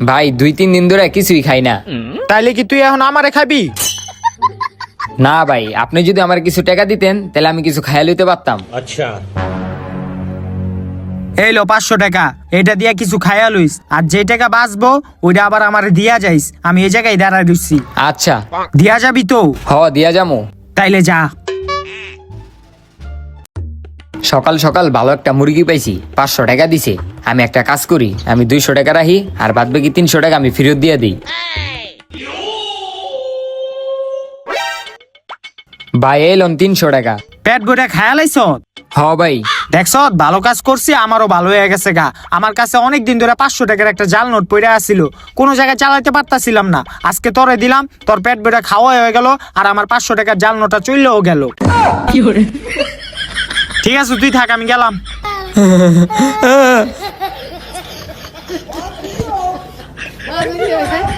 ভাই দুই তিন দিন ধরে কিছুই খাই না। তাইলে কি তুই এখন আমারে খাবি? না ভাই আপনি যদি আমার কিছু টাকা দিতেন তাহলে আমি কিছু খাইয়া লইতে পারতাম। আচ্ছা। এই লো পাঁচশো টাকা। এটা দিয়া কিছু খাইয়া লইস। আর যে টাকা বাঁচবো ওইটা আবার আমার দিয়া যাইস। আমি এই জায়গায় দাঁড়ায় দিচ্ছি আচ্ছা। দিয়া যাবি তো? হ দিয়া যামো। তাইলে যা। সকাল সকাল ভালো একটা মুরগি পাইছি। পাঁচশো টাকা দিছে। আমি একটা কাজ করি আমি দুইশো টাকা রাখি আর বাদ বাকি তিনশো টাকা আমি ফেরত দিয়ে দিই। ভাই এলন তিনশো টাকা। পেট ভরে খায়া লাইছ? হ ভাই। দেখছ ভালো কাজ করছি আমারও ভালো হয়ে গেছে গা। আমার কাছে অনেক দিন ধরে পাঁচশো টাকার একটা জাল নোট পড়ে আসছিল কোনো জায়গায় চালাইতে পারতাছিলাম না। আজকে তোরে দিলাম তোর পেট ভরে খাওয়া হয়ে গেল আর আমার পাঁচশো টাকার জাল নোটটা চললেও গেল। ঠিক আছে তুই থাক আমি গেলাম। 그 러,